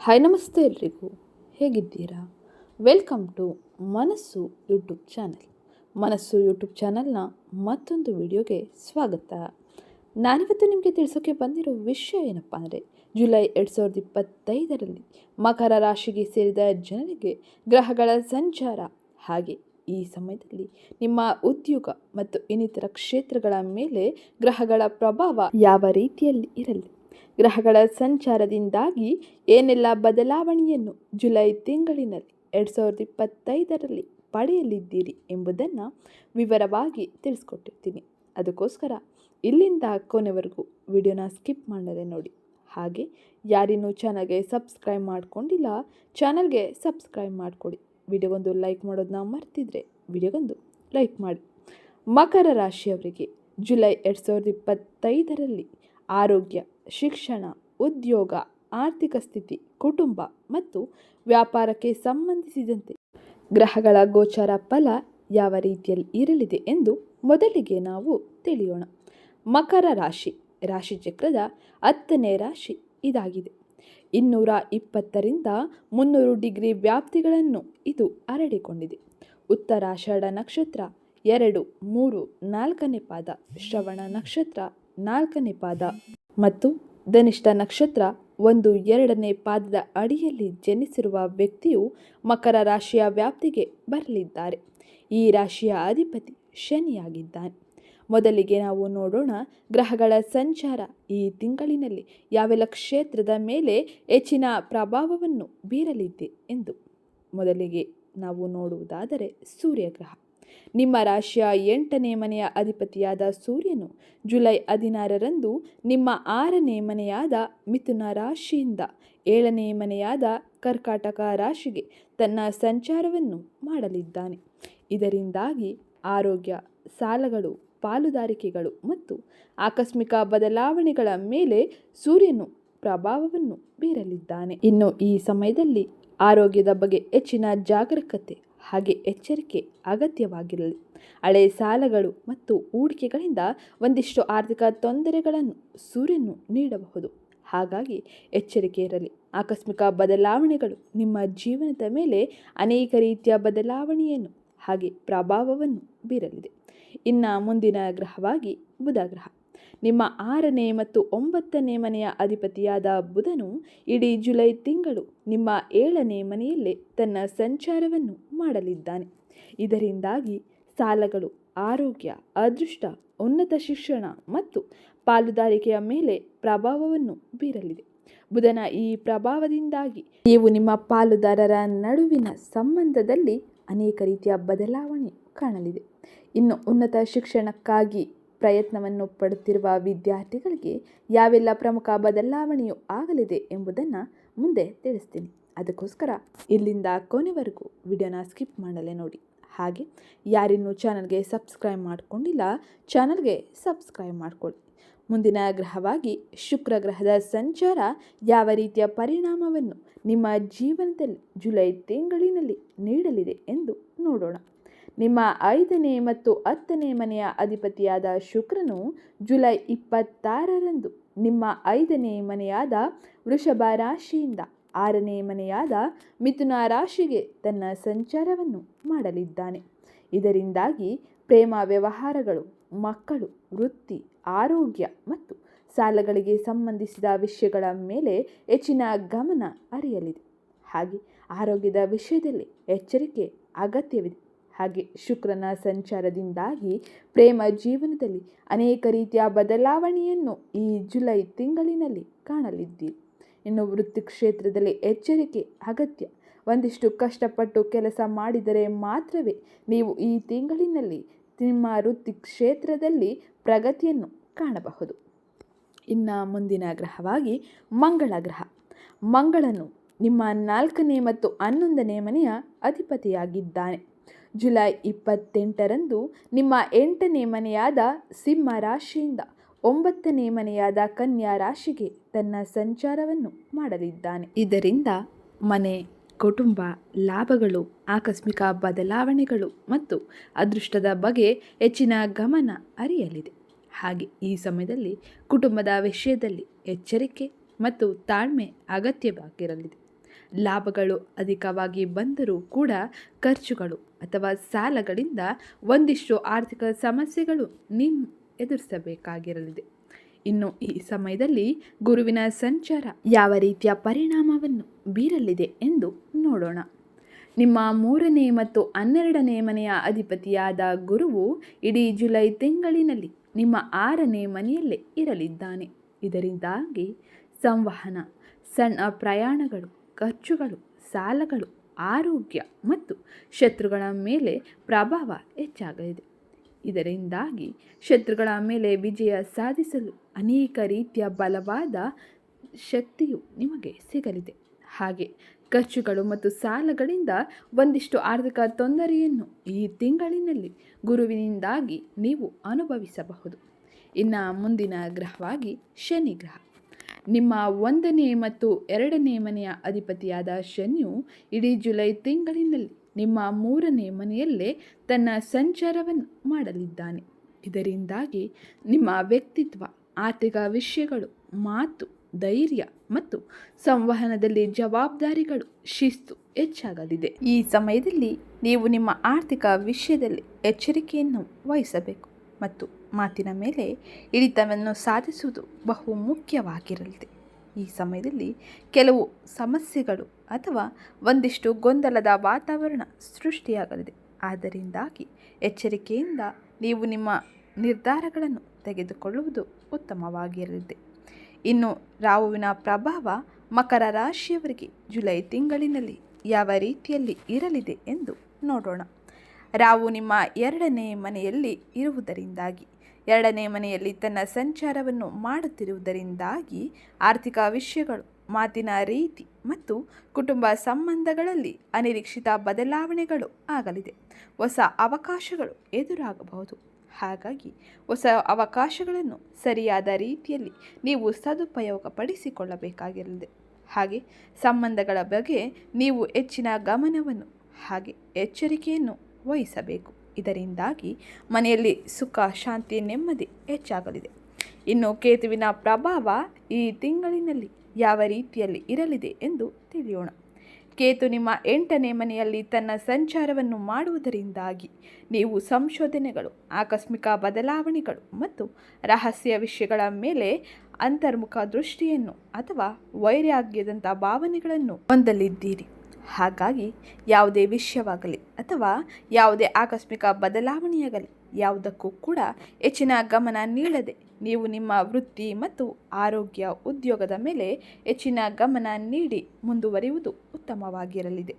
Hi ನಮಸ್ತೆ ಎಲ್ರಿಗೂ. ಹೇಗಿದ್ದೀರಾ? Welcome to Manassu YouTube channel. Manassu YouTube ಚಾನಲ್ನ ಮತ್ತೊಂದು ವಿಡಿಯೋಗೆ ಸ್ವಾಗತ. ನಾನಿವತ್ತು ನಿಮಗೆ ತಿಳಿಸೋಕೆ ಬಂದಿರೋ ವಿಷಯ ಏನಪ್ಪ ಅಂದರೆ, ಜುಲೈ ಎರಡು ಸಾವಿರದ ಇಪ್ಪತ್ತೈದರಲ್ಲಿ ಮಕರ ರಾಶಿಗೆ ಸೇರಿದ ಜನರಿಗೆ ಗ್ರಹಗಳ ಸಂಚಾರ. ಹಾಗೆ ಈ ಸಮಯದಲ್ಲಿ ನಿಮ್ಮ ಉದ್ಯೋಗ ಮತ್ತು ಇನ್ನಿತರ ಕ್ಷೇತ್ರಗಳ ಮೇಲೆ ಗ್ರಹಗಳ ಪ್ರಭಾವ ಯಾವ ರೀತಿಯಲ್ಲಿ ಇರಲಿ ಗ್ರಹಗಳ ಸಂಚಾರದಿಂದಾಗಿ ಏನೆಲ್ಲ ಬದಲಾವಣೆಯನ್ನು ಜುಲೈ ತಿಂಗಳಿನಲ್ಲಿ ಎರಡು ಸಾವಿರದ ಇಪ್ಪತ್ತೈದರಲ್ಲಿ ಪಡೆಯಲಿದ್ದೀರಿ ಎಂಬುದನ್ನು ವಿವರವಾಗಿ ತಿಳಿಸ್ಕೊಟ್ಟಿರ್ತೀನಿ. ಅದಕ್ಕೋಸ್ಕರ ಇಲ್ಲಿಂದ ಕೊನೆವರೆಗೂ ವಿಡಿಯೋನ ಸ್ಕಿಪ್ ಮಾಡದೆ ನೋಡಿ. ಹಾಗೆ ಯಾರಿನ್ನೂ ಚಾನಲ್ಗೆ ಸಬ್ಸ್ಕ್ರೈಬ್ ಮಾಡ್ಕೊಂಡಿಲ್ಲ, ಚಾನಲ್ಗೆ ಸಬ್ಸ್ಕ್ರೈಬ್ ಮಾಡಿಕೊಡಿ. ವಿಡಿಯೋಗೊಂದು ಲೈಕ್ ಮಾಡೋದನ್ನ ಮರ್ತಿದ್ರೆ ವಿಡಿಯೋಗೊಂದು ಲೈಕ್ ಮಾಡಿ. ಮಕರ ರಾಶಿಯವರಿಗೆ ಜುಲೈ ಎರಡು ಸಾವಿರದ ಇಪ್ಪತ್ತೈದರಲ್ಲಿ ಆರೋಗ್ಯ ಶಿಕ್ಷಣ, ಉದ್ಯೋಗ, ಆರ್ಥಿಕ ಸ್ಥಿತಿ, ಕುಟುಂಬ ಮತ್ತು ವ್ಯಾಪಾರಕ್ಕೆ ಸಂಬಂಧಿಸಿದಂತೆ. ಗ್ರಹಗಳ ಗೋಚಾರ ಫಲ ಯಾವ ರೀತಿಯಲ್ಲಿ ಇರಲಿದೆ ಎಂದು ಮೊದಲಿಗೆ ನಾವು ತಿಳಿಯೋಣ. ಮಕರ ರಾಶಿ ರಾಶಿಚಕ್ರದ ಹತ್ತನೇ ರಾಶಿ ಇದಾಗಿದೆ. ಇನ್ನೂರ ಇಪ್ಪತ್ತರಿಂದ ಮುನ್ನೂರು ಡಿಗ್ರಿ ವ್ಯಾಪ್ತಿಗಳನ್ನು ಇದು ಹರಡಿಕೊಂಡಿದೆ. ಉತ್ತರಾಷಾಢ ನಕ್ಷತ್ರ ಎರಡು, ಮೂರು, ನಾಲ್ಕನೇ ಪಾದ, ಶ್ರವಣ ನಕ್ಷತ್ರ ನಾಲ್ಕನೇ ಪಾದ ಮತ್ತು ಧನಿಷ್ಠ ನಕ್ಷತ್ರ ಒಂದು ಎರಡನೇ ಪಾದದ ಅಡಿಯಲ್ಲಿ ಜನಿಸಿರುವ ವ್ಯಕ್ತಿಯು ಮಕರ ರಾಶಿಯ ವ್ಯಾಪ್ತಿಗೆ ಬರಲಿದ್ದಾರೆ. ಈ ರಾಶಿಯ ಅಧಿಪತಿ ಶನಿಯಾಗಿದ್ದಾನೆ. ಮೊದಲಿಗೆ ನಾವು ನೋಡೋಣ ಗ್ರಹಗಳ ಸಂಚಾರ. ಈ ತಿಂಗಳಿನಲ್ಲಿ ಯಾವೆಲ್ಲ ಕ್ಷೇತ್ರದ ಮೇಲೆ ಹೆಚ್ಚಿನ ಪ್ರಭಾವವನ್ನು ಬೀರಲಿದೆ ಎಂದು. ಮೊದಲಿಗೆ ನಾವು ನೋಡುವುದಾದರೆ ಸೂರ್ಯಗ್ರಹ. ನಿಮ್ಮ ರಾಶಿಯ ಎಂಟನೇ ಮನೆಯ ಅಧಿಪತಿಯಾದ ಸೂರ್ಯನು ಜುಲೈ ಹದಿನಾರರಂದು ನಿಮ್ಮ ಆರನೇ ಮನೆಯಾದ ಮಿಥುನ ರಾಶಿಯಿಂದ ಏಳನೇ ಮನೆಯಾದ ಕರ್ಕಾಟಕ ರಾಶಿಗೆ ತನ್ನ ಸಂಚಾರವನ್ನು ಮಾಡಲಿದ್ದಾನೆ. ಇದರಿಂದಾಗಿ ಆರೋಗ್ಯ, ಸಾಲಗಳು, ಪಾಲುದಾರಿಕೆಗಳು ಮತ್ತು ಆಕಸ್ಮಿಕ ಬದಲಾವಣೆಗಳ ಮೇಲೆ ಸೂರ್ಯನು ಪ್ರಭಾವವನ್ನು ಬೀರಲಿದ್ದಾನೆ. ಇನ್ನು ಈ ಸಮಯದಲ್ಲಿ ಆರೋಗ್ಯದ ಬಗ್ಗೆ ಹೆಚ್ಚಿನ ಜಾಗರೂಕತೆ ಹಾಗೆ ಎಚ್ಚರಿಕೆ ಅಗತ್ಯವಾಗಿರಲಿ. ಹಳೆ ಸಾಲಗಳು ಮತ್ತು ಹೂಡಿಕೆಗಳಿಂದ ಒಂದಿಷ್ಟು ಆರ್ಥಿಕ ತೊಂದರೆಗಳನ್ನು ಸೂರ್ಯನು ನೀಡಬಹುದು. ಹಾಗಾಗಿ ಎಚ್ಚರಿಕೆ ಇರಲಿ. ಆಕಸ್ಮಿಕ ಬದಲಾವಣೆಗಳು ನಿಮ್ಮ ಜೀವನದ ಮೇಲೆ ಅನೇಕ ರೀತಿಯ ಬದಲಾವಣೆಯನ್ನು ಹಾಗೆ ಪ್ರಭಾವವನ್ನು ಬೀರಲಿದೆ. ಇನ್ನು ಮುಂದಿನ ಗ್ರಹವಾಗಿ ಬುಧ ಗ್ರಹ. ನಿಮ್ಮ ಆರನೇ ಮತ್ತು ಒಂಬತ್ತನೇ ಮನೆಯ ಅಧಿಪತಿಯಾದ ಬುಧನು ಇಡೀ ಜುಲೈ ತಿಂಗಳು ನಿಮ್ಮ ಏಳನೇ ಮನೆಯಲ್ಲೇ ತನ್ನ ಸಂಚಾರವನ್ನು ಮಾಡಲಿದ್ದಾನೆ. ಇದರಿಂದಾಗಿ ಸಾಲಗಳು, ಆರೋಗ್ಯ, ಅದೃಷ್ಟ, ಉನ್ನತ ಶಿಕ್ಷಣ ಮತ್ತು ಪಾಲುದಾರಿಕೆಯ ಮೇಲೆ ಪ್ರಭಾವವನ್ನು ಬೀರಲಿದೆ. ಬುಧನ ಈ ಪ್ರಭಾವದಿಂದಾಗಿ ನೀವು ನಿಮ್ಮ ಪಾಲುದಾರರ ನಡುವಿನ ಸಂಬಂಧದಲ್ಲಿ ಅನೇಕ ರೀತಿಯ ಬದಲಾವಣೆ ಕಾಣಲಿದೆ. ಇನ್ನು ಉನ್ನತ ಶಿಕ್ಷಣಕ್ಕಾಗಿ ಪ್ರಯತ್ನವನ್ನು ಪಡುತ್ತಿರುವ ವಿದ್ಯಾರ್ಥಿಗಳಿಗೆ ಯಾವೆಲ್ಲ ಪ್ರಮುಖ ಬದಲಾವಣೆಯು ಆಗಲಿದೆ ಎಂಬುದನ್ನು ಮುಂದೆ ತಿಳಿಸ್ತೀನಿ. ಅದಕ್ಕೋಸ್ಕರ ಇಲ್ಲಿಂದ ಕೊನೆವರೆಗೂ ವಿಡಿಯೋನ ಸ್ಕಿಪ್ ಮಾಡಲೇ ನೋಡಿ. ಹಾಗೆ ಯಾರಿನ್ನೂ ಚಾನಲ್ಗೆ ಸಬ್ಸ್ಕ್ರೈಬ್ ಮಾಡಿಕೊಂಡಿಲ್ಲ, ಚಾನಲ್ಗೆ ಸಬ್ಸ್ಕ್ರೈಬ್ ಮಾಡಿಕೊಳ್ಳಿ. ಮುಂದಿನ ಗ್ರಹವಾಗಿ ಶುಕ್ರ ಗ್ರಹದ ಸಂಚಾರ ಯಾವ ರೀತಿಯ ಪರಿಣಾಮವನ್ನು ನಿಮ್ಮ ಜೀವನದಲ್ಲಿ ಜುಲೈ ತಿಂಗಳಿನಲ್ಲಿ ನೀಡಲಿದೆ ಎಂದು ನೋಡೋಣ. ನಿಮ್ಮ ಐದನೇ ಮತ್ತು ಹತ್ತನೇ ಮನೆಯ ಅಧಿಪತಿಯಾದ ಶುಕ್ರನು ಜುಲೈ ಇಪ್ಪತ್ತಾರರಂದು ನಿಮ್ಮ ಐದನೇ ಮನೆಯಾದ ವೃಷಭ ರಾಶಿಯಿಂದ ಆರನೇ ಮನೆಯಾದ ಮಿಥುನ ರಾಶಿಗೆ ತನ್ನ ಸಂಚಾರವನ್ನು ಮಾಡಲಿದ್ದಾನೆ. ಇದರಿಂದಾಗಿ ಪ್ರೇಮ ವ್ಯವಹಾರಗಳು, ಮಕ್ಕಳು, ವೃತ್ತಿ, ಆರೋಗ್ಯ ಮತ್ತು ಸಾಲಗಳಿಗೆ ಸಂಬಂಧಿಸಿದ ವಿಷಯಗಳ ಮೇಲೆ ಹೆಚ್ಚಿನ ಗಮನ ಅರಿಯಲಿದೆ ಹಾಗೆ ಆರೋಗ್ಯದ ವಿಷಯದಲ್ಲಿ ಎಚ್ಚರಿಕೆ ಅಗತ್ಯವಿದೆ. ಹಾಗೆ ಶುಕ್ರನ ಸಂಚಾರದಿಂದಾಗಿ ಪ್ರೇಮ ಜೀವನದಲ್ಲಿ ಅನೇಕ ರೀತಿಯ ಬದಲಾವಣೆಯನ್ನು ಈ ಜುಲೈ ತಿಂಗಳಿನಲ್ಲಿ ಕಾಣಲಿದ್ದೀರಿ. ಇನ್ನು ವೃತ್ತಿ ಕ್ಷೇತ್ರದಲ್ಲಿ ಎಚ್ಚರಿಕೆ, ಅಗತ್ಯ, ಒಂದಿಷ್ಟು ಕಷ್ಟಪಟ್ಟು ಕೆಲಸ ಮಾಡಿದರೆ ಮಾತ್ರವೇ ನೀವು ಈ ತಿಂಗಳಿನಲ್ಲಿ ನಿಮ್ಮ ವೃತ್ತಿ ಕ್ಷೇತ್ರದಲ್ಲಿ ಪ್ರಗತಿಯನ್ನು ಕಾಣಬಹುದು. ಇನ್ನು ಮುಂದಿನ ಗ್ರಹವಾಗಿ ಮಂಗಳ ಗ್ರಹ. ಮಂಗಳನು ನಿಮ್ಮ ನಾಲ್ಕನೇ ಮತ್ತು ಹನ್ನೊಂದನೇ ಮನೆಯ ಅಧಿಪತಿಯಾಗಿದ್ದಾನೆ. ಜುಲೈ ಇಪ್ಪತ್ತೆಂಟರಂದು ನಿಮ್ಮ ಎಂಟನೇ ಮನೆಯಾದ ಸಿಂಹ ರಾಶಿಯಿಂದ ಒಂಬತ್ತನೇ ಮನೆಯಾದ ಕನ್ಯಾ ರಾಶಿಗೆ ತನ್ನ ಸಂಚಾರವನ್ನು ಮಾಡಲಿದ್ದಾನೆ. ಇದರಿಂದ ಮನೆ, ಕುಟುಂಬ, ಲಾಭಗಳು, ಆಕಸ್ಮಿಕ ಬದಲಾವಣೆಗಳು ಮತ್ತು ಅದೃಷ್ಟದ ಬಗ್ಗೆ ಹೆಚ್ಚಿನ ಗಮನ ಅರಿಯಲಿದೆ. ಹಾಗೆ ಈ ಸಮಯದಲ್ಲಿ ಕುಟುಂಬದ ವಿಷಯದಲ್ಲಿ ಎಚ್ಚರಿಕೆ ಮತ್ತು ತಾಳ್ಮೆ ಅಗತ್ಯವಾಗಿರಲಿದೆ ಲಾಭಗಳು ಅಧಿಕವಾಗಿ ಬಂದರೂ ಕೂಡ ಖರ್ಚುಗಳು ಅಥವಾ ಸಾಲಗಳಿಂದ ಒಂದಿಷ್ಟು ಆರ್ಥಿಕ ಸಮಸ್ಯೆಗಳು ನಿಮ್ಮ ಎದುರಿಸಬೇಕಾಗಿರಲಿದೆ. ಇನ್ನು ಈ ಸಮಯದಲ್ಲಿ ಗುರುವಿನ ಸಂಚಾರ ಯಾವ ರೀತಿಯ ಪರಿಣಾಮವನ್ನು ಬೀರಲಿದೆ ಎಂದು ನೋಡೋಣ. ನಿಮ್ಮ ಮೂರನೇ ಮತ್ತು ಹನ್ನೆರಡನೇ ಮನೆಯ ಅಧಿಪತಿಯಾದ ಗುರುವು ಇಡೀ ಜುಲೈ ತಿಂಗಳಿನಲ್ಲಿ ನಿಮ್ಮ ಆರನೇ ಮನೆಯಲ್ಲೇ ಇರಲಿದ್ದಾನೆ. ಇದರಿಂದಾಗಿ ಸಂವಹನ, ಸಣ್ಣ ಪ್ರಯಾಣಗಳು ಖರ್ಚುಗಳು, ಸಾಲಗಳು, ಆರೋಗ್ಯ ಮತ್ತು ಶತ್ರುಗಳ ಮೇಲೆ ಪ್ರಭಾವ ಹೆಚ್ಚಾಗಲಿದೆ. ಇದರಿಂದಾಗಿ ಶತ್ರುಗಳ ಮೇಲೆ ವಿಜಯ ಸಾಧಿಸಲು ಅನೇಕ ರೀತಿಯ ಬಲವಾದ ಶಕ್ತಿಯು ನಿಮಗೆ ಸಿಗಲಿದೆ. ಹಾಗೆ ಖರ್ಚುಗಳು ಮತ್ತು ಸಾಲಗಳಿಂದ ಒಂದಿಷ್ಟು ಆರ್ಥಿಕ ತೊಂದರೆಯನ್ನು ಈ ತಿಂಗಳಿನಲ್ಲಿ ಗುರುವಿನಿಂದಾಗಿ ನೀವು ಅನುಭವಿಸಬಹುದು. ಇನ್ನು ಮುಂದಿನ ಗ್ರಹವಾಗಿ ಶನಿ ಗ್ರಹ. ನಿಮ್ಮ ಒಂದನೇ ಮತ್ತು ಎರಡನೇ ಮನೆಯ ಅಧಿಪತಿಯಾದ ಶನಿಯು ಇಡೀ ಜುಲೈ ತಿಂಗಳಿನಲ್ಲಿ ನಿಮ್ಮ ಮೂರನೇ ಮನೆಯಲ್ಲೇ ತನ್ನ ಸಂಚಾರವನ್ನು ಮಾಡಲಿದ್ದಾನೆ. ಇದರಿಂದಾಗಿ ನಿಮ್ಮ ವ್ಯಕ್ತಿತ್ವ, ಆರ್ಥಿಕ ವಿಷಯಗಳು, ಮಾತು, ಧೈರ್ಯ ಮತ್ತು ಸಂವಹನದಲ್ಲಿ ಜವಾಬ್ದಾರಿಗಳು ಶಿಸ್ತು ಹೆಚ್ಚಾಗಲಿದೆ. ಈ ಸಮಯದಲ್ಲಿ ನೀವು ನಿಮ್ಮ ಆರ್ಥಿಕ ವಿಷಯದಲ್ಲಿ ಎಚ್ಚರಿಕೆಯನ್ನು ವಹಿಸಬೇಕು ಮತ್ತು ಮಾತಿನ ಮೇಲೆ ಹಿಡಿತವನ್ನು ಸಾಧಿಸುವುದು ಬಹು ಮುಖ್ಯವಾಗಿರಲಿದೆ. ಈ ಸಮಯದಲ್ಲಿ ಕೆಲವು ಸಮಸ್ಯೆಗಳು ಅಥವಾ ಒಂದಿಷ್ಟು ಗೊಂದಲದ ವಾತಾವರಣ ಸೃಷ್ಟಿಯಾಗಲಿದೆ. ಆದ್ದರಿಂದಾಗಿ ಎಚ್ಚರಿಕೆಯಿಂದ ನೀವು ನಿಮ್ಮ ನಿರ್ಧಾರಗಳನ್ನು ತೆಗೆದುಕೊಳ್ಳುವುದು ಉತ್ತಮವಾಗಿರಲಿದೆ. ಇನ್ನು ರಾಹುವಿನ ಪ್ರಭಾವ ಮಕರ ರಾಶಿಯವರಿಗೆ ಜುಲೈ ತಿಂಗಳಿನಲ್ಲಿ ಯಾವ ರೀತಿಯಲ್ಲಿ ಇರಲಿದೆ ಎಂದು ನೋಡೋಣ. ರಾವು ನಿಮ್ಮ ಎರಡನೇ ಮನೆಯಲ್ಲಿ ಇರುವುದರಿಂದಾಗಿ ಎರಡನೇ ಮನೆಯಲ್ಲಿ ತನ್ನ ಸಂಚಾರವನ್ನು ಮಾಡುತ್ತಿರುವುದರಿಂದಾಗಿ ಆರ್ಥಿಕ ವಿಷಯಗಳು, ಮಾತಿನ ರೀತಿ ಮತ್ತು ಕುಟುಂಬ ಸಂಬಂಧಗಳಲ್ಲಿ ಅನಿರೀಕ್ಷಿತ ಬದಲಾವಣೆಗಳು ಆಗಲಿದೆ. ಹೊಸ ಅವಕಾಶಗಳು ಎದುರಾಗಬಹುದು. ಹಾಗಾಗಿ ಹೊಸ ಅವಕಾಶಗಳನ್ನು ಸರಿಯಾದ ರೀತಿಯಲ್ಲಿ ನೀವು ಸದುಪಯೋಗಪಡಿಸಿಕೊಳ್ಳಬೇಕಾಗಿರಲಿದೆ. ಹಾಗೆ ಸಂಬಂಧಗಳ ಬಗ್ಗೆ ನೀವು ಹೆಚ್ಚಿನ ಗಮನವನ್ನು, ಹಾಗೆ ಎಚ್ಚರಿಕೆಯನ್ನು ವಹಿಸಬೇಕು. ಇದರಿಂದಾಗಿ ಮನೆಯಲ್ಲಿ ಸುಖ, ಶಾಂತಿ, ನೆಮ್ಮದಿ ಹೆಚ್ಚಾಗಲಿದೆ. ಇನ್ನು ಕೇತುವಿನ ಪ್ರಭಾವ ಈ ತಿಂಗಳಿನಲ್ಲಿ ಯಾವ ರೀತಿಯಲ್ಲಿ ಇರಲಿದೆ ಎಂದು ತಿಳಿಯೋಣ. ಕೇತು ನಿಮ್ಮ ಎಂಟನೇ ಮನೆಯಲ್ಲಿ ತನ್ನ ಸಂಚಾರವನ್ನು ಮಾಡುವುದರಿಂದಾಗಿ ನೀವು ಸಂಶೋಧನೆಗಳು, ಆಕಸ್ಮಿಕ ಬದಲಾವಣೆಗಳು ಮತ್ತು ರಹಸ್ಯ ವಿಷಯಗಳ ಮೇಲೆ ಅಂತರ್ಮುಖ ದೃಷ್ಟಿಯನ್ನು ಅಥವಾ ವೈರಾಗ್ಯದಂಥ ಭಾವನೆಗಳನ್ನು ಹೊಂದಲಿದ್ದೀರಿ. ಹಾಗಾಗಿ ಯಾವುದೇ ವಿಷಯವಾಗಲಿ ಅಥವಾ ಯಾವುದೇ ಆಕಸ್ಮಿಕ ಬದಲಾವಣೆಯಾಗಲಿ ಯಾವುದಕ್ಕೂ ಕೂಡ ಹೆಚ್ಚಿನ ಗಮನ ನೀಡದೆ ನೀವು ನಿಮ್ಮ ವೃತ್ತಿ ಮತ್ತು ಆರೋಗ್ಯ ಉದ್ಯೋಗದ ಮೇಲೆ ಹೆಚ್ಚಿನ ಗಮನ ನೀಡಿ ಮುಂದುವರಿಯುವುದು ಉತ್ತಮವಾಗಿರಲಿದೆ.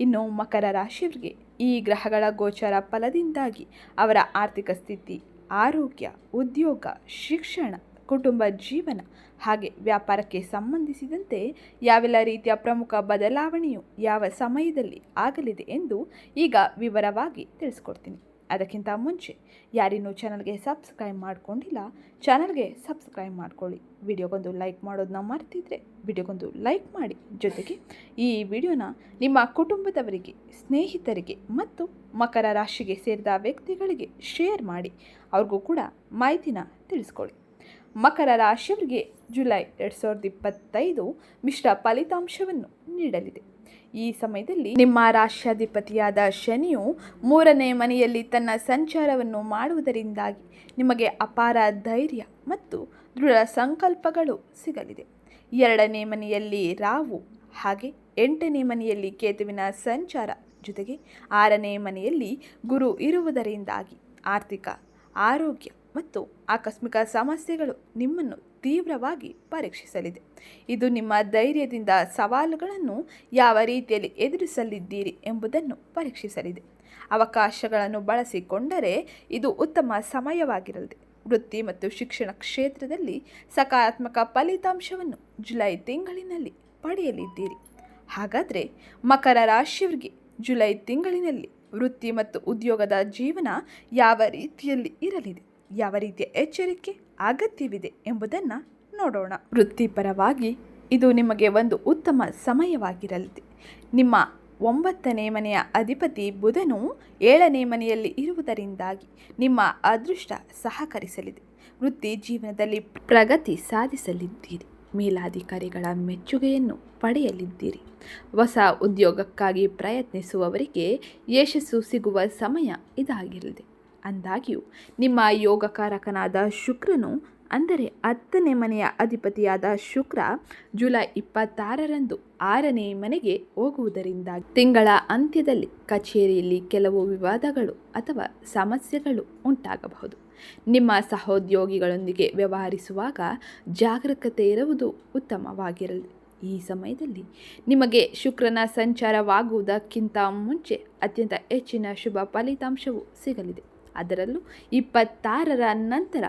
ಇನ್ನು ಮಕರ ರಾಶಿಯವರಿಗೆ ಈ ಗ್ರಹಗಳ ಗೋಚರ ಫಲದಿಂದಾಗಿ ಅವರ ಆರ್ಥಿಕ ಸ್ಥಿತಿ, ಆರೋಗ್ಯ, ಉದ್ಯೋಗ, ಶಿಕ್ಷಣ, ಕುಟುಂಬ ಜೀವನ ಹಾಗೆ ವ್ಯಾಪಾರಕ್ಕೆ ಸಂಬಂಧಿಸಿದಂತೆ ಯಾವೆಲ್ಲ ರೀತಿಯ ಪ್ರಮುಖ ಬದಲಾವಣೆಯು ಯಾವ ಸಮಯದಲ್ಲಿ ಆಗಲಿದೆ ಎಂದು ಈಗ ವಿವರವಾಗಿ ತಿಳಿಸ್ಕೊಡ್ತೀನಿ. ಅದಕ್ಕಿಂತ ಮುಂಚೆ, ಯಾರಿನ್ನೂ ಚಾನಲ್ಗೆ ಸಬ್ಸ್ಕ್ರೈಬ್ ಮಾಡ್ಕೊಂಡಿಲ್ಲ ಚಾನಲ್ಗೆ ಸಬ್ಸ್ಕ್ರೈಬ್ ಮಾಡ್ಕೊಳ್ಳಿ. ವಿಡಿಯೋಗೊಂದು ಲೈಕ್ ಮಾಡೋದನ್ನ ಮರ್ತಿದ್ರೆ ವಿಡಿಯೋಗೊಂದು ಲೈಕ್ ಮಾಡಿ. ಜೊತೆಗೆ ಈ ವಿಡಿಯೋನ ನಿಮ್ಮ ಕುಟುಂಬದವರಿಗೆ, ಸ್ನೇಹಿತರಿಗೆ ಮತ್ತು ಮಕರ ರಾಶಿಗೆ ಸೇರಿದ ವ್ಯಕ್ತಿಗಳಿಗೆ ಶೇರ್ ಮಾಡಿ. ಅವ್ರಿಗೂ ಕೂಡ ಮಾಹಿತಿನ ತಿಳಿಸ್ಕೊಳ್ಳಿ. ಮಕರ ರಾಶಿಯವರಿಗೆ ಜುಲೈ ಎರಡು ಸಾವಿರದ ಇಪ್ಪತ್ತೈದು ಮಿಶ್ರ ಫಲಿತಾಂಶವನ್ನು ನೀಡಲಿದೆ. ಈ ಸಮಯದಲ್ಲಿ ನಿಮ್ಮ ರಾಷ್ಟ್ರಾಧಿಪತಿಯಾದ ಶನಿಯು ಮೂರನೇ ಮನೆಯಲ್ಲಿ ತನ್ನ ಸಂಚಾರವನ್ನು ಮಾಡುವುದರಿಂದಾಗಿ ನಿಮಗೆ ಅಪಾರ ಧೈರ್ಯ ಮತ್ತು ದೃಢ ಸಂಕಲ್ಪಗಳು ಸಿಗಲಿದೆ. ಎರಡನೇ ಮನೆಯಲ್ಲಿ ರಾವು ಹಾಗೆ ಎಂಟನೇ ಮನೆಯಲ್ಲಿ ಕೇತುವಿನ ಸಂಚಾರ ಜೊತೆಗೆ ಆರನೇ ಮನೆಯಲ್ಲಿ ಗುರು ಇರುವುದರಿಂದಾಗಿ ಆರ್ಥಿಕ, ಆರೋಗ್ಯ ಮತ್ತು ಆಕಸ್ಮಿಕ ಸಮಸ್ಯೆಗಳು ನಿಮ್ಮನ್ನು ತೀವ್ರವಾಗಿ ಪರೀಕ್ಷಿಸಲಿದೆ. ಇದು ನಿಮ್ಮ ಧೈರ್ಯದಿಂದ ಸವಾಲುಗಳನ್ನು ಯಾವ ರೀತಿಯಲ್ಲಿ ಎದುರಿಸಲಿದ್ದೀರಿ ಎಂಬುದನ್ನು ಪರೀಕ್ಷಿಸಲಿದೆ. ಅವಕಾಶಗಳನ್ನು ಬಳಸಿಕೊಂಡರೆ ಇದು ಉತ್ತಮ ಸಮಯವಾಗಿರಲಿದೆ. ವೃತ್ತಿ ಮತ್ತು ಶಿಕ್ಷಣ ಕ್ಷೇತ್ರದಲ್ಲಿ ಸಕಾರಾತ್ಮಕ ಫಲಿತಾಂಶವನ್ನು ಜುಲೈ ತಿಂಗಳಿನಲ್ಲಿ ಪಡೆಯಲಿದ್ದೀರಿ. ಹಾಗಾದರೆ ಮಕರ ರಾಶಿಯವರಿಗೆ ಜುಲೈ ತಿಂಗಳಿನಲ್ಲಿ ವೃತ್ತಿ ಮತ್ತು ಉದ್ಯೋಗದ ಜೀವನ ಯಾವ ರೀತಿಯಲ್ಲಿ ಇರಲಿದೆ? ಯಾವ ರೀತಿಯ ಎಚ್ಚರಿಕೆ, ಅಗತ್ಯವಿದೆ ಎಂಬುದನ್ನು ನೋಡೋಣ. ವೃತ್ತಿಪರವಾಗಿ ಇದು ನಿಮಗೆ ಒಂದು ಉತ್ತಮ ಸಮಯವಾಗಿರಲಿದೆ ನಿಮ್ಮ ಒಂಬತ್ತನೇ ಮನೆಯ ಅಧಿಪತಿ ಬುಧನು ಏಳನೇ ಮನೆಯಲ್ಲಿ ಇರುವುದರಿಂದಾಗಿ ನಿಮ್ಮ ಅದೃಷ್ಟ ಸಹಕರಿಸಲಿದೆ. ವೃತ್ತಿ ಜೀವನದಲ್ಲಿ ಪ್ರಗತಿ ಸಾಧಿಸಲಿದ್ದೀರಿ. ಮೇಲಾಧಿಕಾರಿಗಳ ಮೆಚ್ಚುಗೆಯನ್ನು ಪಡೆಯಲಿದ್ದೀರಿ. ಹೊಸ ಉದ್ಯೋಗಕ್ಕಾಗಿ ಪ್ರಯತ್ನಿಸುವವರಿಗೆ ಯಶಸ್ಸು ಸಿಗುವ ಸಮಯ ಇದಾಗಿರಲಿದೆ ಅಂದಾಗ್ಯೂ ನಿಮ್ಮ ಯೋಗಕಾರಕನಾದ ಶುಕ್ರನು ಅಂದರೆ ಹತ್ತನೇ ಮನೆಯ ಅಧಿಪತಿಯಾದ ಶುಕ್ರ ಜುಲೈ ಇಪ್ಪತ್ತಾರರಂದು ಆರನೇ ಮನೆಗೆ ಹೋಗುವುದರಿಂದ ತಿಂಗಳ ಅಂತ್ಯದಲ್ಲಿ ಕಚೇರಿಯಲ್ಲಿ ಕೆಲವು ವಿವಾದಗಳು ಅಥವಾ ಸಮಸ್ಯೆಗಳು ಉಂಟಾಗಬಹುದು. ನಿಮ್ಮ ಸಹೋದ್ಯೋಗಿಗಳೊಂದಿಗೆ ವ್ಯವಹರಿಸುವಾಗ ಜಾಗರೂಕತೆ ಇರುವುದು ಉತ್ತಮವಾಗಿರಲಿ. ಈ ಸಮಯದಲ್ಲಿ ನಿಮಗೆ ಶುಕ್ರನ ಸಂಚಾರವಾಗುವುದಕ್ಕಿಂತ ಮುಂಚೆ ಅತ್ಯಂತ ಹೆಚ್ಚಿನ ಶುಭ ಫಲಿತಾಂಶವು ಸಿಗಲಿದೆ. ಅದರಲ್ಲೂ ಇಪ್ಪತ್ತಾರರ ನಂತರ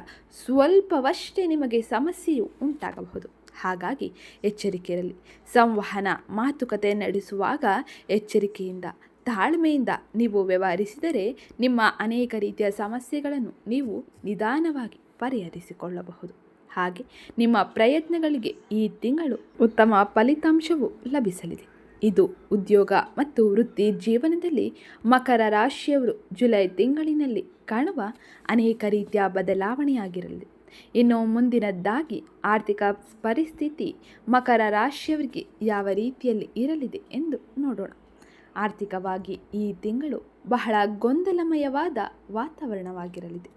ಸ್ವಲ್ಪವಷ್ಟೇ ನಿಮಗೆ ಸಮಸ್ಯೆಯು ಉಂಟಾಗಬಹುದು. ಹಾಗಾಗಿ ಎಚ್ಚರಿಕೆ ಇರಲಿ ಸಂವಹನ, ಮಾತುಕತೆ ನಡೆಸುವಾಗ ಎಚ್ಚರಿಕೆಯಿಂದ, ತಾಳ್ಮೆಯಿಂದ ನೀವು ವ್ಯವಹರಿಸಿದರೆ ನಿಮ್ಮ ಅನೇಕ ರೀತಿಯ ಸಮಸ್ಯೆಗಳನ್ನು ನೀವು ನಿಧಾನವಾಗಿ ಪರಿಹರಿಸಿಕೊಳ್ಳಬಹುದು. ಹಾಗೆ ನಿಮ್ಮ ಪ್ರಯತ್ನಗಳಿಗೆ ಈ ತಿಂಗಳು ಉತ್ತಮ ಫಲಿತಾಂಶವು ಲಭಿಸಲಿದೆ. ಇದು ಉದ್ಯೋಗ ಮತ್ತು ವೃತ್ತಿ ಜೀವನದಲ್ಲಿ ಮಕರ ರಾಶಿಯವರು ಜುಲೈ ತಿಂಗಳಿನಲ್ಲಿ ಕಾಣುವ ಅನೇಕ ರೀತಿಯ ಬದಲಾವಣೆಯಾಗಿರಲಿದೆ ಇನ್ನು ಮುಂದಿನದ್ದಾಗಿ ಆರ್ಥಿಕ ಪರಿಸ್ಥಿತಿ ಮಕರ ರಾಶಿಯವರಿಗೆ ಯಾವ ರೀತಿಯಲ್ಲಿ ಇರಲಿದೆ ಎಂದು ನೋಡೋಣ. ಆರ್ಥಿಕವಾಗಿ ಈ ತಿಂಗಳು ಬಹಳ ಗೊಂದಲಮಯವಾದ ವಾತಾವರಣವಾಗಿರಲಿದೆ.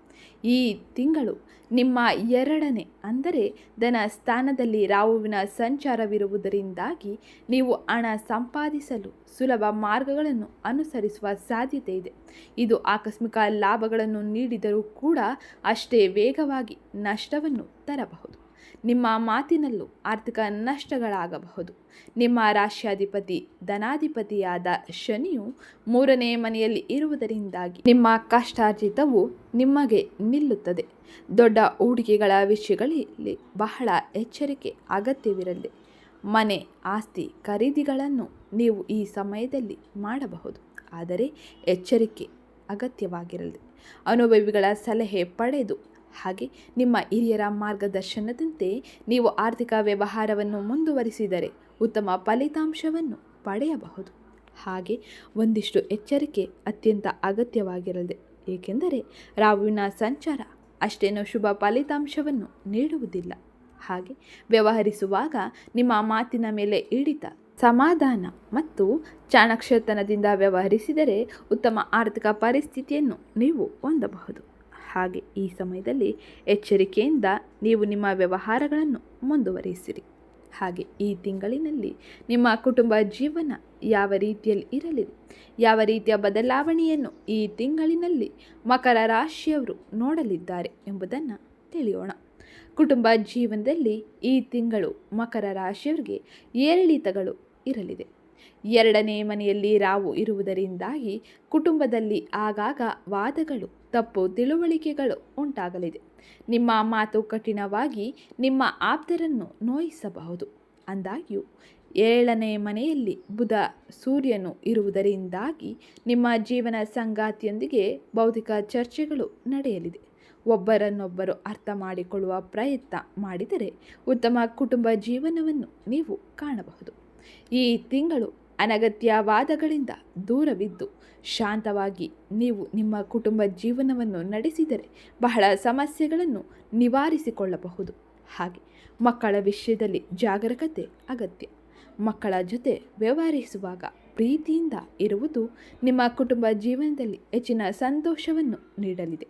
ಈ ತಿಂಗಳು ನಿಮ್ಮ ಎರಡನೇ, ಅಂದರೆ ಧನ ಸ್ಥಾನದಲ್ಲಿ ರಾಹುವಿನ ಸಂಚಾರವಿರುವುದರಿಂದಾಗಿ ನೀವು ಹಣ ಸಂಪಾದಿಸಲು ಸುಲಭ ಮಾರ್ಗಗಳನ್ನು ಅನುಸರಿಸುವ ಸಾಧ್ಯತೆ ಇದೆ. ಇದು ಆಕಸ್ಮಿಕ ಲಾಭಗಳನ್ನು ನೀಡಿದರೂ ಕೂಡ ಅಷ್ಟೇ ವೇಗವಾಗಿ ನಷ್ಟವನ್ನು ತರಬಹುದು. ನಿಮ್ಮ ಮಾತಿನಲ್ಲೂ ಆರ್ಥಿಕ ನಷ್ಟಗಳಾಗಬಹುದು. ನಿಮ್ಮ ರಾಶ್ಯಾಧಿಪತಿ ಧನಾಧಿಪತಿಯಾದ ಶನಿಯು ಮೂರನೇ ಮನೆಯಲ್ಲಿ ಇರುವುದರಿಂದಾಗಿ ನಿಮ್ಮ ಕಷ್ಟಾರ್ಜಿತವು ನಿಮಗೆ ನಿಲ್ಲುತ್ತದೆ. ದೊಡ್ಡ ಹೂಡಿಕೆಗಳ ವಿಷಯಗಳಲ್ಲಿ ಬಹಳ ಎಚ್ಚರಿಕೆ ಅಗತ್ಯವಿರಲಿ. ಮನೆ, ಆಸ್ತಿ, ಖರೀದಿಗಳನ್ನು ನೀವು ಈ ಸಮಯದಲ್ಲಿ ಮಾಡಬಹುದು. ಆದರೆ ಎಚ್ಚರಿಕೆ ಅಗತ್ಯವಾಗಿರಲಿ. ಅನುಭವಿಗಳ ಸಲಹೆ ಪಡೆದು ಹಾಗೆ ನಿಮ್ಮ ಹಿರಿಯರ ಮಾರ್ಗದರ್ಶನದಂತೆ ನೀವು ಆರ್ಥಿಕ ವ್ಯವಹಾರವನ್ನು ಮುಂದುವರಿಸಿದರೆ ಉತ್ತಮ ಫಲಿತಾಂಶವನ್ನು ಪಡೆಯಬಹುದು. ಹಾಗೆ ಒಂದಿಷ್ಟು ಎಚ್ಚರಿಕೆ ಅತ್ಯಂತ ಅಗತ್ಯವಾಗಿರಲಿದೆ. ಏಕೆಂದರೆ ರಾಹುವಿನ ಸಂಚಾರ ಅಷ್ಟೇನೂ ಶುಭ ಫಲಿತಾಂಶವನ್ನು ನೀಡುವುದಿಲ್ಲ. ಹಾಗೆ ವ್ಯವಹರಿಸುವಾಗ ನಿಮ್ಮ ಮಾತಿನ ಮೇಲೆ ಹಿಡಿತ ಸಮಾಧಾನ ಮತ್ತು ಚಾಣಕ್ಷತನದಿಂದ ವ್ಯವಹರಿಸಿದರೆ ಉತ್ತಮ ಆರ್ಥಿಕ ಪರಿಸ್ಥಿತಿಯನ್ನು ನೀವು ಹೊಂದಬಹುದು. ಹಾಗೆ ಈ ಸಮಯದಲ್ಲಿ ಎಚ್ಚರಿಕೆಯಿಂದ ನೀವು ನಿಮ್ಮ ವ್ಯವಹಾರಗಳನ್ನು ಮುಂದುವರಿಸಿರಿ. ಹಾಗೆ ಈ ತಿಂಗಳಿನಲ್ಲಿ ನಿಮ್ಮ ಕುಟುಂಬ ಜೀವನ ಯಾವ ರೀತಿಯಲ್ಲಿ ಇರಲಿದೆ? ಯಾವ ರೀತಿಯ ಬದಲಾವಣೆಯನ್ನು ಈ ತಿಂಗಳಿನಲ್ಲಿ ಮಕರ ರಾಶಿಯವರು ನೋಡಲಿದ್ದಾರೆ ಎಂಬುದನ್ನು ತಿಳಿಯೋಣ. ಕುಟುಂಬ ಜೀವನದಲ್ಲಿ ಈ ತಿಂಗಳು ಮಕರ ರಾಶಿಯವರಿಗೆ ಏರಿಳಿತಗಳು ಇರಲಿದೆ. ಎರಡನೇ ಮನೆಯಲ್ಲಿ ರಾವು ಇರುವುದರಿಂದಾಗಿ ಕುಟುಂಬದಲ್ಲಿ ಆಗಾಗ ವಾದಗಳು ತಪ್ಪು ತಿಳುವಳಿಕೆಗಳು ಉಂಟಾಗಲಿದೆ. ನಿಮ್ಮ ಮಾತು ಕಠಿಣವಾಗಿ ನಿಮ್ಮ ಆಪ್ತರನ್ನು ನೋಯಿಸಬಹುದು. ಅಂದಾಗ್ಯೂ, ಏಳನೇ ಮನೆಯಲ್ಲಿ ಬುಧ ಸೂರ್ಯನು ಇರುವುದರಿಂದಾಗಿ ನಿಮ್ಮ ಜೀವನ ಸಂಗಾತಿಯೊಂದಿಗೆ ಬೌದ್ಧಿಕ ಚರ್ಚೆಗಳು ನಡೆಯಲಿದೆ. ಒಬ್ಬರನ್ನೊಬ್ಬರು ಅರ್ಥ ಮಾಡಿಕೊಳ್ಳುವ ಪ್ರಯತ್ನ ಮಾಡಿದರೆ ಉತ್ತಮ ಕುಟುಂಬ ಜೀವನವನ್ನು ನೀವು ಕಾಣಬಹುದು. ಈ ತಿಂಗಳು ಅನಗತ್ಯ ವಾದಗಳಿಂದ ದೂರವಿದ್ದು, ಶಾಂತವಾಗಿ ನೀವು ನಿಮ್ಮ ಕುಟುಂಬ ಜೀವನವನ್ನು ನಡೆಸಿದರೆ ಬಹಳ ಸಮಸ್ಯೆಗಳನ್ನು ನಿವಾರಿಸಿಕೊಳ್ಳಬಹುದು. ಹಾಗೆ ಮಕ್ಕಳ ವಿಷಯದಲ್ಲಿ ಜಾಗರೂಕತೆ ಅಗತ್ಯ. ಮಕ್ಕಳ ಜೊತೆ ವ್ಯವಹರಿಸುವಾಗ ಪ್ರೀತಿಯಿಂದ ಇರುವುದು ನಿಮ್ಮ ಕುಟುಂಬ ಜೀವನದಲ್ಲಿ ಹೆಚ್ಚಿನ ಸಂತೋಷವನ್ನು ನೀಡಲಿದೆ.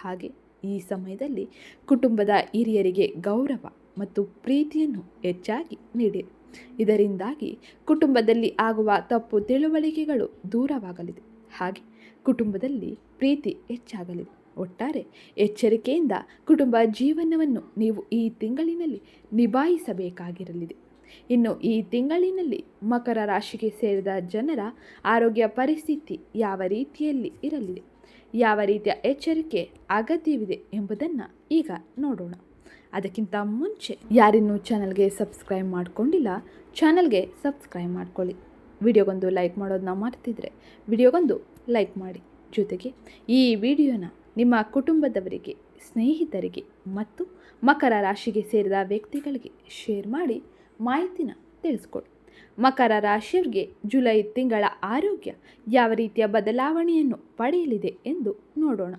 ಹಾಗೆ ಈ ಸಮಯದಲ್ಲಿ ಕುಟುಂಬದ ಹಿರಿಯರಿಗೆ ಗೌರವ ಮತ್ತು ಪ್ರೀತಿಯನ್ನು ಹೆಚ್ಚಾಗಿ ನೀಡಿರಿ ಇದರಿಂದಾಗಿ ಕುಟುಂಬದಲ್ಲಿ ಆಗುವ ತಪ್ಪು ತಿಳುವಳಿಕೆಗಳು ದೂರವಾಗಲಿದೆ. ಹಾಗೆ ಕುಟುಂಬದಲ್ಲಿ ಪ್ರೀತಿ ಹೆಚ್ಚಾಗಲಿದೆ. ಒಟ್ಟಾರೆ ಎಚ್ಚರಿಕೆಯಿಂದ ಕುಟುಂಬ ಜೀವನವನ್ನು ನೀವು ಈ ತಿಂಗಳಿನಲ್ಲಿ ನಿಭಾಯಿಸಬೇಕಾಗಿರಲಿದೆ. ಇನ್ನು ಈ ತಿಂಗಳಿನಲ್ಲಿ ಮಕರ ರಾಶಿಗೆ ಸೇರಿದ ಜನರ ಆರೋಗ್ಯ ಪರಿಸ್ಥಿತಿ ಯಾವ ರೀತಿಯಲ್ಲಿ ಇರಲಿದೆ? ಯಾವ ರೀತಿಯ ಎಚ್ಚರಿಕೆ ಅಗತ್ಯವಿದೆ ಎಂಬುದನ್ನು ಈಗ ನೋಡೋಣ. ಅದಕ್ಕಿಂತ ಮುಂಚೆ ಯಾರಿನ್ನೂ ಚಾನಲ್ಗೆ ಸಬ್ಸ್ಕ್ರೈಬ್ ಮಾಡ್ಕೊಂಡಿಲ್ಲ, ಚಾನಲ್ಗೆ ಸಬ್ಸ್ಕ್ರೈಬ್ ಮಾಡ್ಕೊಳ್ಳಿ. ವಿಡಿಯೋಗೊಂದು ಲೈಕ್ ಮಾಡೋದನ್ನ ಮರ್ತಿದ್ರೆ ವಿಡಿಯೋಗೊಂದು ಲೈಕ್ ಮಾಡಿ. ಜೊತೆಗೆ ಈ ವಿಡಿಯೋನ ನಿಮ್ಮ ಕುಟುಂಬದವರಿಗೆ, ಸ್ನೇಹಿತರಿಗೆ ಮತ್ತು ಮಕರ ರಾಶಿಗೆ ಸೇರಿದ ವ್ಯಕ್ತಿಗಳಿಗೆ ಶೇರ್ ಮಾಡಿ ಮಾಹಿತಿನ ತಿಳಿಸ್ಕೊಡಿ. ಮಕರ ರಾಶಿಯವರಿಗೆ ಜುಲೈ ತಿಂಗಳ ಆರೋಗ್ಯ ಯಾವ ರೀತಿಯ ಬದಲಾವಣೆಯನ್ನು ಪಡೆಯಲಿದೆ ಎಂದು ನೋಡೋಣ.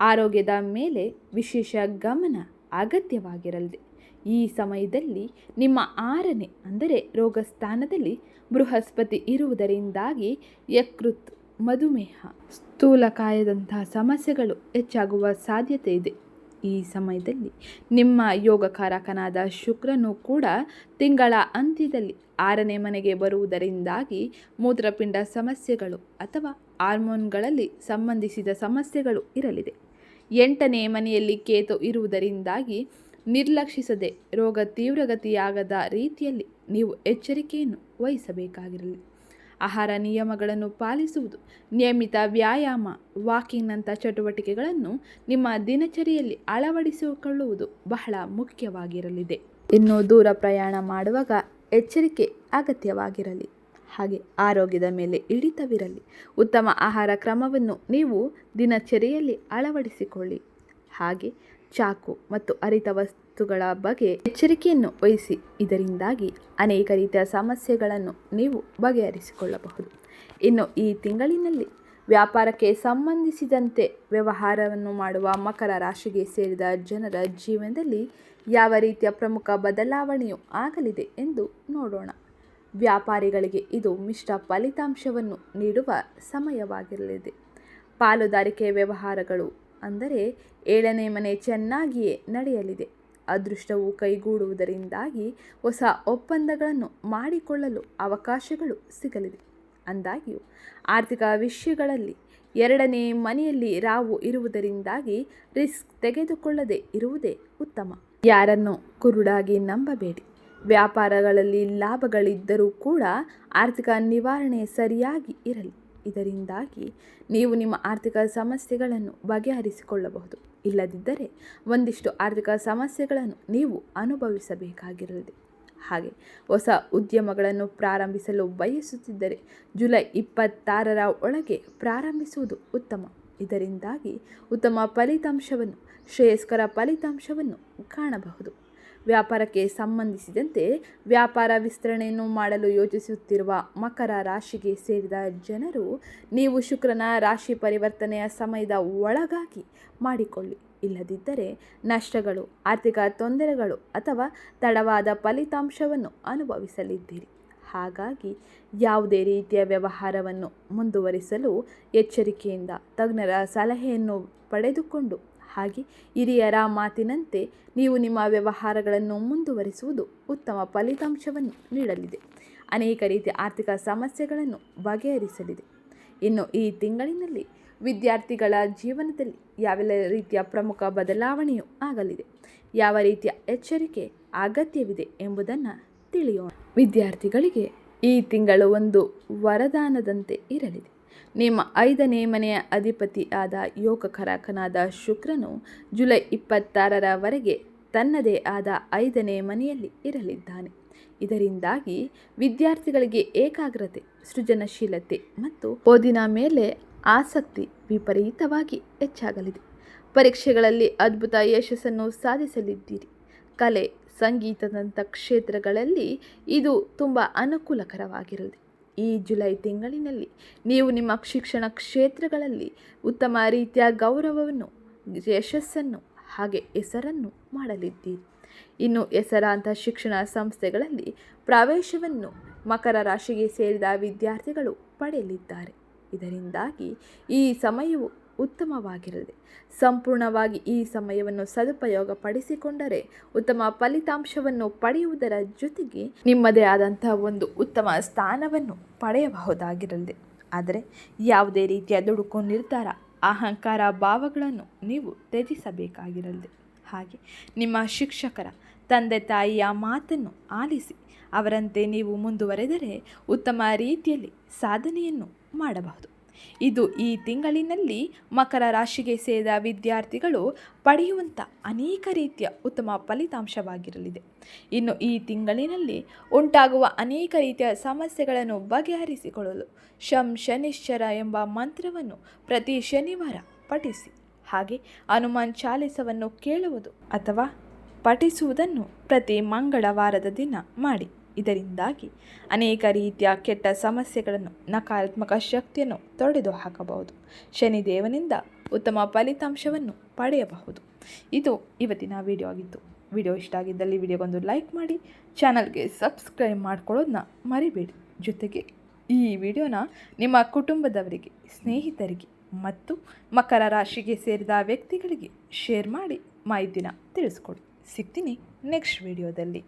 ಆರೋಗ್ಯದ ಮೇಲೆ ವಿಶೇಷ ಗಮನ ಅಗತ್ಯವಾಗಿರಲಿದೆ. ಈ ಸಮಯದಲ್ಲಿ ನಿಮ್ಮ ಆರನೇ, ಅಂದರೆ ರೋಗಸ್ಥಾನದಲ್ಲಿ ಬೃಹಸ್ಪತಿ ಇರುವುದರಿಂದಾಗಿ ಯಕೃತ್, ಮಧುಮೇಹ ಸ್ಥೂಲಕಾಯದಂತಹ ಸಮಸ್ಯೆಗಳು ಹೆಚ್ಚಾಗುವ ಸಾಧ್ಯತೆ ಇದೆ. ಈ ಸಮಯದಲ್ಲಿ ನಿಮ್ಮ ಯೋಗಕಾರಕನಾದ ಶುಕ್ರನು ಕೂಡ ತಿಂಗಳ ಅಂತ್ಯದಲ್ಲಿ ಆರನೇ ಮನೆಗೆ ಬರುವುದರಿಂದಾಗಿ ಮೂತ್ರಪಿಂಡ ಸಮಸ್ಯೆಗಳು ಅಥವಾ ಹಾರ್ಮೋನ್ಗಳಲ್ಲಿ ಸಂಬಂಧಿಸಿದ ಸಮಸ್ಯೆಗಳು ಇರಲಿದೆ. ಎಂಟನೇ ಮನೆಯಲ್ಲಿ ಕೇತು ಇರುವುದರಿಂದಾಗಿ ನಿರ್ಲಕ್ಷಿಸದೆ ರೋಗ ತೀವ್ರಗತಿಯಾಗದ ರೀತಿಯಲ್ಲಿ ನೀವು ಎಚ್ಚರಿಕೆಯನ್ನು ವಹಿಸಬೇಕಾಗಿರಲಿ. ಆಹಾರ ನಿಯಮಗಳನ್ನು ಪಾಲಿಸುವುದು, ನಿಯಮಿತ ವ್ಯಾಯಾಮ, ವಾಕಿಂಗ್ನಂಥ ಚಟುವಟಿಕೆಗಳನ್ನು ನಿಮ್ಮ ದಿನಚರಿಯಲ್ಲಿ ಅಳವಡಿಸಿಕೊಳ್ಳುವುದು ಬಹಳ ಮುಖ್ಯವಾಗಿರಲಿದೆ. ಇನ್ನು ದೂರ ಪ್ರಯಾಣ ಮಾಡುವಾಗ ಎಚ್ಚರಿಕೆ ಅಗತ್ಯವಾಗಿರಲಿ. ಹಾಗೆ ಆರೋಗ್ಯದ ಮೇಲೆ ಹಿಡಿತವಿರಲಿ. ಉತ್ತಮ ಆಹಾರ ಕ್ರಮವನ್ನು ನೀವು ದಿನಚರಿಯಲ್ಲಿ ಅಳವಡಿಸಿಕೊಳ್ಳಿ. ಹಾಗೆ ಚಾಕು ಮತ್ತು ಅರಿತ ವಸ್ತುಗಳ ಬಗ್ಗೆ ಎಚ್ಚರಿಕೆಯನ್ನು ವಹಿಸಿ. ಇದರಿಂದಾಗಿ ಅನೇಕ ರೀತಿಯ ಸಮಸ್ಯೆಗಳನ್ನು ನೀವು ಬಗೆಹರಿಸಿಕೊಳ್ಳಬಹುದು. ಇನ್ನು ಈ ತಿಂಗಳಿನಲ್ಲಿ ವ್ಯಾಪಾರಕ್ಕೆ ಸಂಬಂಧಿಸಿದಂತೆ ವ್ಯವಹಾರವನ್ನು ಮಾಡುವ ಮಕರ ರಾಶಿಗೆ ಸೇರಿದ ಜನರ ಜೀವನದಲ್ಲಿ ಯಾವ ರೀತಿಯ ಪ್ರಮುಖ ಬದಲಾವಣೆಯು ಆಗಲಿದೆ ಎಂದು ನೋಡೋಣ. ವ್ಯಾಪಾರಿಗಳಿಗೆ ಇದು ಮಿಶ್ರ ಫಲಿತಾಂಶವನ್ನು ನೀಡುವ ಸಮಯವಾಗಿರಲಿದೆ. ಪಾಲುದಾರಿಕೆ ವ್ಯವಹಾರಗಳು ಅಂದರೆ ಏಳನೇ ಮನೆ ಚೆನ್ನಾಗಿಯೇ ನಡೆಯಲಿದೆ. ಅದೃಷ್ಟವು ಕೈಗೂಡುವುದರಿಂದಾಗಿ ಹೊಸ ಒಪ್ಪಂದಗಳನ್ನು ಮಾಡಿಕೊಳ್ಳಲು ಅವಕಾಶಗಳು ಸಿಗಲಿದೆ. ಅಂದಾಗ್ಯೂ, ಆರ್ಥಿಕ ವಿಷಯಗಳಲ್ಲಿ ಎರಡನೇ ಮನೆಯಲ್ಲಿ ರಾವು ಇರುವುದರಿಂದಾಗಿ ರಿಸ್ಕ್ ತೆಗೆದುಕೊಳ್ಳದೆ ಇರುವುದೇ ಉತ್ತಮ. ಯಾರನ್ನು ಕುರುಡಾಗಿ ನಂಬಬೇಡಿ. ವ್ಯಾಪಾರಗಳಲ್ಲಿ ಲಾಭಗಳಿದ್ದರೂ ಕೂಡ ಆರ್ಥಿಕ ನಿವಾರಣೆ ಸರಿಯಾಗಿ ಇರಲಿ. ಇದರಿಂದಾಗಿ ನೀವು ನಿಮ್ಮ ಆರ್ಥಿಕ ಸಮಸ್ಯೆಗಳನ್ನು ಬಗೆಹರಿಸಿಕೊಳ್ಳಬಹುದು. ಇಲ್ಲದಿದ್ದರೆ ಒಂದಿಷ್ಟು ಆರ್ಥಿಕ ಸಮಸ್ಯೆಗಳನ್ನು ನೀವು ಅನುಭವಿಸಬೇಕಾಗಿರಲಿದೆ ಹಾಗೆ ಹೊಸ ಉದ್ಯಮಗಳನ್ನು ಪ್ರಾರಂಭಿಸಲು ಬಯಸುತ್ತಿದ್ದರೆ ಜುಲೈ ಇಪ್ಪತ್ತಾರರ ಒಳಗೆ ಪ್ರಾರಂಭಿಸುವುದು ಉತ್ತಮ. ಇದರಿಂದಾಗಿ ಉತ್ತಮ ಫಲಿತಾಂಶವನ್ನು, ಶ್ರೇಯಸ್ಕರ ಫಲಿತಾಂಶವನ್ನು ಕಾಣಬಹುದು. ವ್ಯಾಪಾರಕ್ಕೆ ಸಂಬಂಧಿಸಿದಂತೆ ವ್ಯಾಪಾರ ವಿಸ್ತರಣೆಯನ್ನು ಮಾಡಲು ಯೋಚಿಸುತ್ತಿರುವ ಮಕರ ರಾಶಿಗೆ ಸೇರಿದ ಜನರು, ನೀವು ಶುಕ್ರನ ರಾಶಿ ಪರಿವರ್ತನೆಯ ಸಮಯದ ಒಳಗಾಗಿ ಮಾಡಿಕೊಳ್ಳಿ. ಇಲ್ಲದಿದ್ದರೆ ನಷ್ಟಗಳು, ಆರ್ಥಿಕ ತೊಂದರೆಗಳು ಅಥವಾ ತಡವಾದ ಫಲಿತಾಂಶವನ್ನು ಅನುಭವಿಸಲಿದ್ದೀರಿ. ಹಾಗಾಗಿ ಯಾವುದೇ ರೀತಿಯ ವ್ಯವಹಾರವನ್ನು ಮುಂದುವರಿಸಲು ಎಚ್ಚರಿಕೆಯಿಂದ ತಜ್ಞರ ಸಲಹೆಯನ್ನು ಪಡೆದುಕೊಂಡು ಹಾಗೆ ಹಿರಿಯರ ಮಾತಿನಂತೆ ನೀವು ನಿಮ್ಮ ವ್ಯವಹಾರಗಳನ್ನು ಮುಂದುವರಿಸುವುದು ಉತ್ತಮ ಫಲಿತಾಂಶವನ್ನು ನೀಡಲಿದೆ. ಅನೇಕ ರೀತಿಯ ಆರ್ಥಿಕ ಸಮಸ್ಯೆಗಳನ್ನು ಬಗೆಹರಿಸಲಿದೆ. ಇನ್ನು ಈ ತಿಂಗಳಿನಲ್ಲಿ ವಿದ್ಯಾರ್ಥಿಗಳ ಜೀವನದಲ್ಲಿ ಯಾವೆಲ್ಲ ರೀತಿಯ ಪ್ರಮುಖ ಬದಲಾವಣೆಯೂ ಆಗಲಿದೆ. ಯಾವ ರೀತಿಯ ಎಚ್ಚರಿಕೆ ಅಗತ್ಯವಿದೆ ಎಂಬುದನ್ನು ತಿಳಿಯೋಣ. ವಿದ್ಯಾರ್ಥಿಗಳಿಗೆ ಈ ತಿಂಗಳು ಒಂದು ವರದಾನದಂತೆ ಇರಲಿದೆ. ನಿಮ್ಮ ಐದನೇ ಮನೆಯ ಅಧಿಪತಿ ಆದ ಯೋಗಕರಕನಾದ ಶುಕ್ರನು ಜುಲೈ ಇಪ್ಪತ್ತಾರರವರೆಗೆ ತನ್ನದೇ ಆದ ಐದನೇ ಮನೆಯಲ್ಲಿ ಇರಲಿದ್ದಾನೆ. ಇದರಿಂದಾಗಿ ವಿದ್ಯಾರ್ಥಿಗಳಿಗೆ ಏಕಾಗ್ರತೆ, ಸೃಜನಶೀಲತೆ ಮತ್ತು ಓದಿನ ಮೇಲೆ ಆಸಕ್ತಿ ವಿಪರೀತವಾಗಿ ಹೆಚ್ಚಾಗಲಿದೆ. ಪರೀಕ್ಷೆಗಳಲ್ಲಿ ಅದ್ಭುತ ಯಶಸ್ಸನ್ನು ಸಾಧಿಸಲಿದ್ದೀರಿ. ಕಲೆ, ಸಂಗೀತದಂಥ ಕ್ಷೇತ್ರಗಳಲ್ಲಿ ಇದು ತುಂಬ ಅನುಕೂಲಕರವಾಗಿರಲಿದೆ ಈ ಜುಲೈ ತಿಂಗಳಿನಲ್ಲಿ ನೀವು ನಿಮ್ಮ ಶಿಕ್ಷಣ ಕ್ಷೇತ್ರಗಳಲ್ಲಿ ಉತ್ತಮ ರೀತಿಯ ಗೌರವವನ್ನು, ಯಶಸ್ಸನ್ನು, ಹಾಗೆ ಹೆಸರನ್ನು ಮಾಡಲಿದ್ದೀರಿ. ಇನ್ನು ಹೆಸರಾಂತ ಶಿಕ್ಷಣ ಸಂಸ್ಥೆಗಳಲ್ಲಿ ಪ್ರವೇಶವನ್ನು ಮಕರ ರಾಶಿಗೆ ಸೇರಿದ ವಿದ್ಯಾರ್ಥಿಗಳು ಪಡೆಯಲಿದ್ದಾರೆ. ಇದರಿಂದಾಗಿ ಈ ಸಮಯವು ಉತ್ತಮವಾಗಿರಲಿದೆ ಸಂಪೂರ್ಣವಾಗಿ ಈ ಸಮಯವನ್ನು ಸದುಪಯೋಗ ಪಡಿಸಿಕೊಂಡರೆ ಉತ್ತಮ ಫಲಿತಾಂಶವನ್ನು ಪಡೆಯುವುದರ ಜೊತೆಗೆ ನಿಮ್ಮದೇ ಆದಂತಹ ಒಂದು ಉತ್ತಮ ಸ್ಥಾನವನ್ನು ಪಡೆಯಬಹುದಾಗಿರಲಿದೆ ಆದರೆ ಯಾವುದೇ ರೀತಿಯ ದುಡುಕು, ನಿರ್ಧಾರ, ಅಹಂಕಾರ, ಭಾವಗಳನ್ನು ನೀವು ತ್ಯಜಿಸಬೇಕಾಗಿರಲಿದೆ ಹಾಗೆ ನಿಮ್ಮ ಶಿಕ್ಷಕರ, ತಂದೆ, ತಾಯಿಯ ಮಾತನ್ನು ಆಲಿಸಿ ಅವರಂತೆ ನೀವು ಮುಂದುವರೆದರೆ ಉತ್ತಮ ರೀತಿಯಲ್ಲಿ ಸಾಧನೆಯನ್ನು ಮಾಡಬಹುದು. ಇದು ಈ ತಿಂಗಳಿನಲ್ಲಿ ಮಕರ ರಾಶಿಗೆ ಸೇರಿದ ವಿದ್ಯಾರ್ಥಿಗಳು ಪಡೆಯುವಂಥ ಅನೇಕ ರೀತಿಯ ಉತ್ತಮ ಫಲಿತಾಂಶವಾಗಿರಲಿದೆ. ಇನ್ನು ಈ ತಿಂಗಳಿನಲ್ಲಿ ಉಂಟಾಗುವ ಅನೇಕ ರೀತಿಯ ಸಮಸ್ಯೆಗಳನ್ನು ಬಗೆಹರಿಸಿಕೊಳ್ಳಲು ಶಂ ಶನಿಶ್ಚರ ಎಂಬ ಮಂತ್ರವನ್ನು ಪ್ರತಿ ಶನಿವಾರ ಪಠಿಸಿ. ಹಾಗೆ ಹನುಮಾನ್ ಚಾಲಿಸವನ್ನು ಕೇಳುವುದು ಅಥವಾ ಪಠಿಸುವುದನ್ನು ಪ್ರತಿ ಮಂಗಳವಾರದ ದಿನ ಮಾಡಿ. ಇದರಿಂದಾಗಿ ಅನೇಕ ರೀತಿಯ ಕೆಟ್ಟ ಸಮಸ್ಯೆಗಳನ್ನು, ನಕಾರಾತ್ಮಕ ಶಕ್ತಿಯನ್ನು ತೊಡೆದು ಹಾಕಬಹುದು. ಶನಿದೇವನಿಂದ ಉತ್ತಮ ಫಲಿತಾಂಶವನ್ನು ಪಡೆಯಬಹುದು. ಇದು ಇವತ್ತಿನ ವಿಡಿಯೋ ಆಗಿತ್ತು. ವಿಡಿಯೋ ಇಷ್ಟ ಆಗಿದ್ದಲ್ಲಿ ವಿಡಿಯೋಗೊಂದು ಲೈಕ್ ಮಾಡಿ ಚಾನಲ್ಗೆ ಸಬ್ಸ್ಕ್ರೈಬ್ ಮಾಡ್ಕೊಳ್ಳೋದನ್ನ ಮರಿಬೇಡಿ. ಜೊತೆಗೆ ಈ ವಿಡಿಯೋನ ನಿಮ್ಮ ಕುಟುಂಬದವರಿಗೆ, ಸ್ನೇಹಿತರಿಗೆ ಮತ್ತು ಮಕರ ರಾಶಿಗೆ ಸೇರಿದ ವ್ಯಕ್ತಿಗಳಿಗೆ ಶೇರ್ ಮಾಡಿ ಮಾಹಿತಿನ ತಿಳಿಸ್ಕೊಡಿ. ಸಿಗ್ತೀನಿ ನೆಕ್ಸ್ಟ್ ವಿಡಿಯೋದಲ್ಲಿ